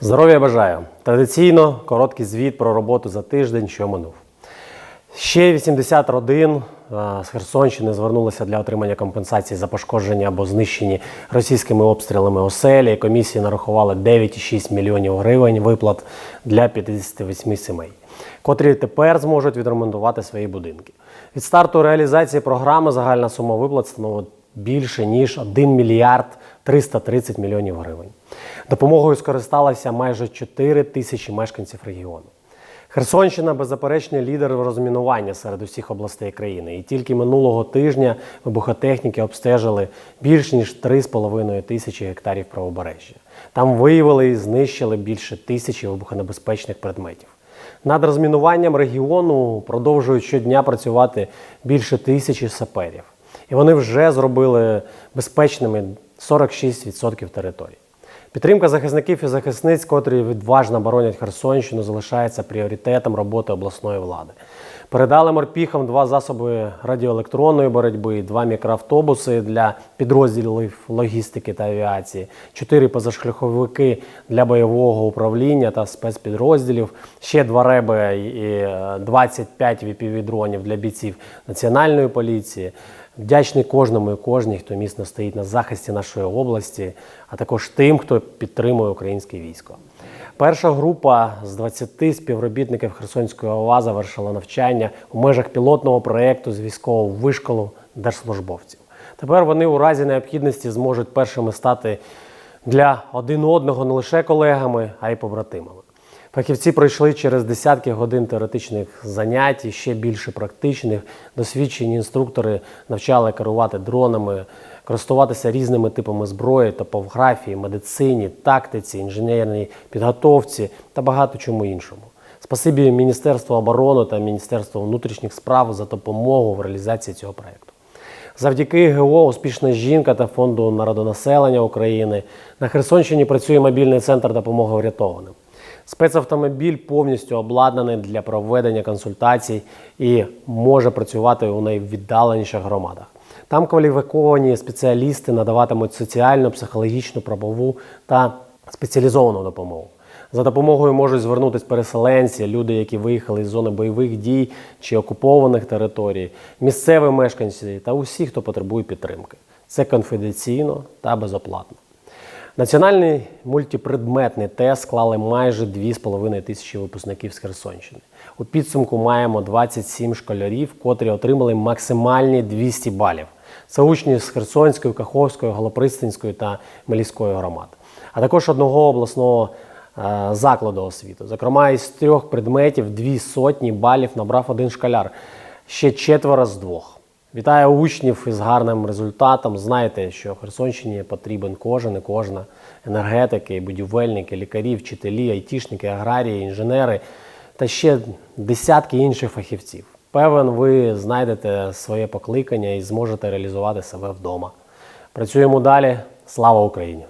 Здоров'я бажаю! Традиційно короткий звіт про роботу за тиждень, що минув. Ще 80 родин з Херсонщини звернулися для отримання компенсації за пошкоджені або знищені російськими обстрілами оселі. Комісії нарахували 9,6 мільйонів гривень виплат для 58 сімей, котрі тепер зможуть відремонтувати свої будинки. Від старту реалізації програми загальна сума виплат становить більше ніж 1 мільярд 330 мільйонів гривень. Допомогою скористалися майже 4 тисячі мешканців регіону. Херсонщина беззаперечний лідер в розмінуванні серед усіх областей країни. І тільки минулого тижня вибухотехніки обстежили більш ніж 3,5 тисячі гектарів правобережжя. Там виявили і знищили більше тисячі вибухонебезпечних предметів. Над розмінуванням регіону продовжують щодня працювати більше тисячі саперів. І вони вже зробили безпечними 46% територій. Підтримка захисників і захисниць, котрі відважно боронять Херсонщину, залишається пріоритетом роботи обласної влади. Передали морпіхам два засоби радіоелектронної боротьби, два мікроавтобуси для підрозділів логістики та авіації, чотири позашляховики для бойового управління та спецпідрозділів, ще два реби і е, 25 VPV-дронів для бійців національної поліції. Вдячний кожному і кожній, хто міцно стоїть на захисті нашої області, а також тим, хто підтримує українське військо. Перша група з 20 співробітників Херсонської ОВА завершила навчання у межах пілотного проєкту з військового вишколу держслужбовців. Тепер вони у разі необхідності зможуть першими стати для один одного не лише колегами, а й побратимами. Фахівці пройшли через десятки годин теоретичних занять ще більше практичних. Досвідчені інструктори навчали керувати дронами, користуватися різними типами зброї, топографії, медицині, тактиці, інженерній підготовці та багато чому іншому. Спасибі Міністерству оборони та Міністерству внутрішніх справ за допомогу в реалізації цього проєкту. Завдяки ГО Успішна жінка та фонду народонаселення України на Херсонщині працює мобільний центр допомоги врятованим. Спецавтомобіль повністю обладнаний для проведення консультацій і може працювати у найвіддаленіших громадах. Там кваліфіковані спеціалісти надаватимуть соціальну, психологічну, правову та спеціалізовану допомогу. За допомогою можуть звернутися переселенці, люди, які виїхали з зони бойових дій чи окупованих територій, місцеві мешканці та усі, хто потребує підтримки. Це конфіденційно та безоплатно. Національний мультипредметний тест склали майже 2,5 тисячі випускників з Херсонщини. У підсумку маємо 27 школярів, котрі отримали максимальні 200 балів. Це учні з Херсонської, Каховської, Голопристанської та Меліської громад, а також одного обласного е, закладу освіти. Зокрема, із трьох предметів дві сотні балів набрав один школяр, ще четверо з двох. Вітаю учнів із гарним результатом. Знайте, що Херсонщині потрібен кожен і кожна енергетики, будівельники, лікарі, вчителі, айтішники, аграрії, інженери та ще десятки інших фахівців. Певен, ви знайдете своє покликання і зможете реалізувати себе вдома. Працюємо далі. Слава Україні!